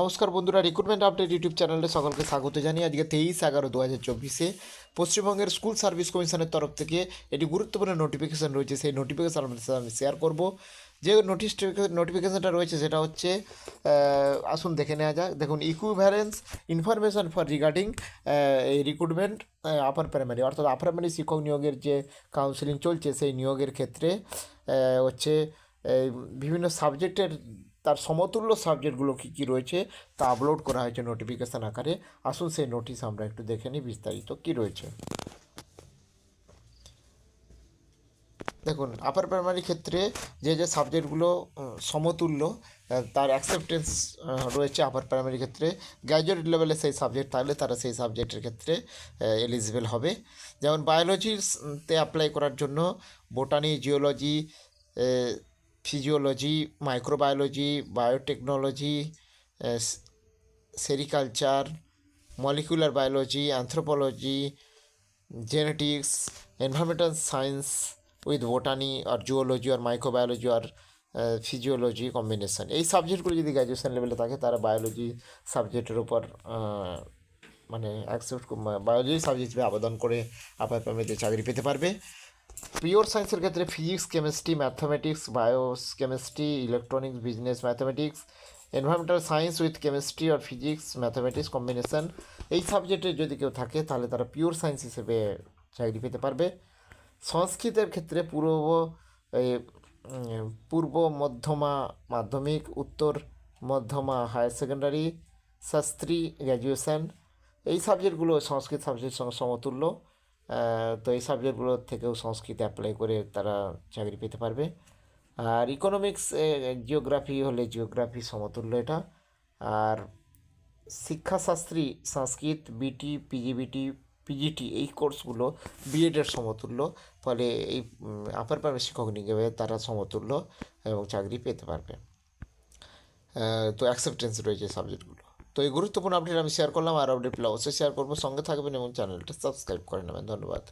নমস্কার বন্ধুরা recruitment update YouTube চ্যানেলে সকলকে স্বাগত জানিয়ে আজকে তেইশ এগারো দু হাজার চব্বিশে পশ্চিমবঙ্গের স্কুল সার্ভিস কমিশনের তরফ থেকে একটি গুরুত্বপূর্ণ নোটিফিকেশান রয়েছে। সেই নোটিফিকেশন আপনাদের সাথে আমি শেয়ার করব। যে নোটিস নোটিফিকেশানটা রয়েছে সেটা হচ্ছে আসুন দেখে নেওয়া যাক। দেখুন ইকুইভ্যালেন্স ইনফরমেশন ফর রিগার্ডিং এই রিক্রুটমেন্ট আপার প্রাইমারি অর্থাৎ আপার প্রাইমারি শিক্ষক নিয়োগের যে কাউন্সিলিং চলছে, সেই নিয়োগের ক্ষেত্রে হচ্ছে বিভিন্ন সাবজেক্টের তার সমতুল্য সাবজেক্টগুলো কী কী রয়েছে তা আপলোড করা হয়েছে নোটিফিকেশান আকারে। আসুন সেই নোটিশ আমরা একটু দেখে নিই বিস্তারিত কী রয়েছে। দেখুন আপার প্রাইমারি ক্ষেত্রে যে যে সাবজেক্টগুলো সমতুল্য তার অ্যাকসেপ্টেন্স রয়েছে আপার প্রাইমারি ক্ষেত্রে। গ্র্যাজুয়েট লেভেলে সেই সাবজেক্ট থাকলে তারা সেই সাবজেক্টের ক্ষেত্রে এলিজিবল হবে। যেমন বায়োলজিতে অ্যাপ্লাই করার জন্য botany geology physiology microbiology biotechnology sericulture molecular biology anthropology genetics environmental science with botany R zoology আর মাইক্রোবায়োলজি আর ফিজিওলজি কম্বিনেশন এই সাবজেক্টগুলো যদি গ্র্যাজুয়েশন লেভেলে থাকে, তারা বায়োলজি সাবজেক্টের উপর মানে অ্যাকসেপ্ট বায়োলজি সাবজেক্ট আবেদন করে প্রাইমারিতে চাকরি পেতে পারবে। পিওর সায়েন্সের ক্ষেত্রে physics chemistry mathematics biochemistry electronics business mathematics environmental science with chemistry R physics mathematics combination এই সাবজেক্টে যদি কেউ থাকে, তাহলে তারা পিওর সায়েন্স হিসেবে চাকরি পেতে পারবে। সংস্কৃতের ক্ষেত্রে পূর্ব পূর্ব, মধ্যমা মাধ্যমিক, উত্তর, মধ্যমা হায়ার সেকেন্ডারি শাস্ত্রী গ্র্যাজুয়েশন এই সাবজেক্টগুলো সংস্কৃত সাবজেক্টের সঙ্গে সমতুল্য। তো এই সাবজেক্টগুলোর থেকেও সংস্কৃত অ্যাপ্লাই করে তারা চাকরি পেতে পারবে। আর ইকোনমিক্স জিওগ্রাফি হলে জিওগ্রাফি সমতুল্য এটা। আর শিক্ষাশাস্ত্রী, সংস্কৃত বিটি পিজিবিটি পিজিটি এই কোর্সগুলো বিএডের সমতুল্য। ফলে এই আপার প্রাইমারি শিক্ষক নিয়োগে তারা সমতুল্য এবং চাকরি পেতে পারবে। তো অ্যাকসেপ্টেন্স রয়েছে সাবজেক্টগুলো তো এই গুরুত্বপূর্ণ আপডেট আমি শেয়ার করলাম, আর আপডেট পেলে অবশ্যই শেয়ার করব। সঙ্গে থাকবেন এবং চ্যানেলটা সাবস্ক্রাইব করে নেবেন। ধন্যবাদ।